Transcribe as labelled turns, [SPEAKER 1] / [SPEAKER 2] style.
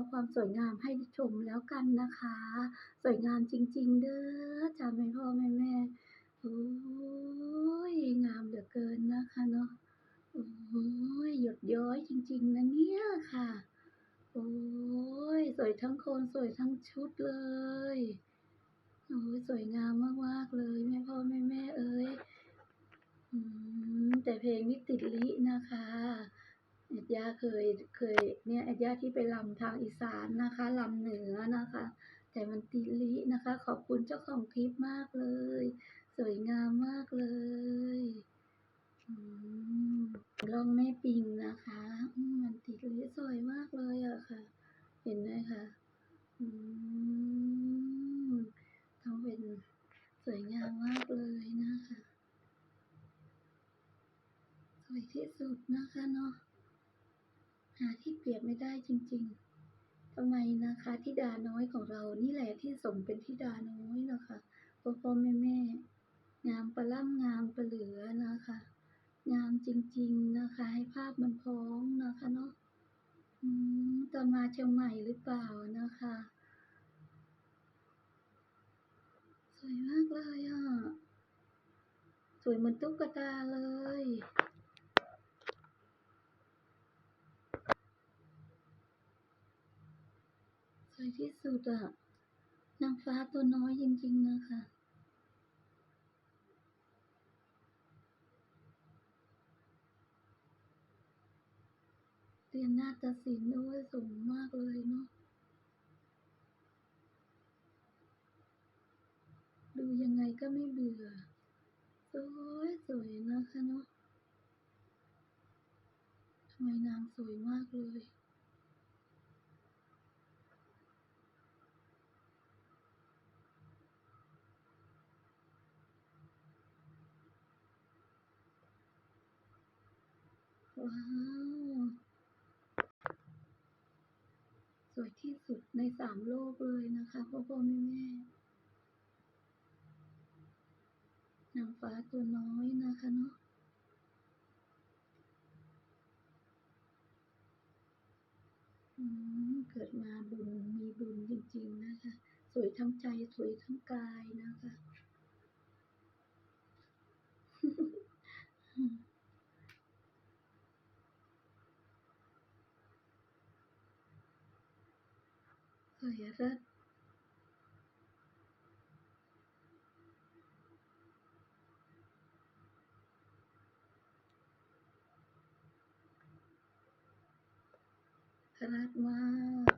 [SPEAKER 1] าความสวยงามให้ชมแล้วกันนะคะ สวยงามจริง ๆ เด้อจ้ะแม่พ่อแม่แม่โอ้ยงามเหลือเกินนะคะเนาะโอ้ยหยดย้อยจริง ๆนะเนี่ยค่ะ โอ้ยสวยทั้งคนสวยทั้งชุดเลยโอ้ยสวยงามมากๆเลยแม่พ่อแม่แม่เอ๋ยแต่เพลงนี้ติดลินะคะ แอดย่าเคยเคยเนี่ยแอดย่าที่ไปรำทางอีสานนะคะรำเหนือนะคะ แต่มันติลินะคะ ขอบคุณเจ้าของคลิปมากเลย สวยงามมากเลยอืมร้องแม่ปิงนะคะอืมมันติลิสวยมากเลยอะค่ะ เห็นไหมคะอืมต้องเป็นสวยงามมากเลยนะคะ สวยที่สุดนะคะเนาะ หาที่เปรียบไม่ได้จริงๆทำไมนะคะธิดาน้อยของเรานี่แหละที่สมเป็นธิดาน้อยน่ะค่ะพ่อๆแม่งามประล่ำงามประเหลือนะคะ งามจริง ๆนะคะ ให้ภาพมันพ้องนะคะเนาะตอนมาเชียงใหม่หรือเปล่านะคะ สวยมากเลยอะ สวยเหมือนตุ๊กตาเลย ส วยที่สุดอะนางฟ้าตัวน้อยจริงๆนะคะเรียนนาฏศิลป์ด้วยสูงมากเลยเนาะ ดูยังไงก็ไม่เบื่อ สวยสวยนะคะเนาะทำไมนางสวยมากเลย ว้าว สวยที่สุดใน3โลกเลยนะคะพ่อๆแม่ๆนางฟ้าตัวน้อยนะคะเนาะอืมเกิดมาบุญมีบุญจริง ๆ นะคะ สวยทั้งใจสวยทั้งกายนะคะ สวยอะเลิศเลิศมาก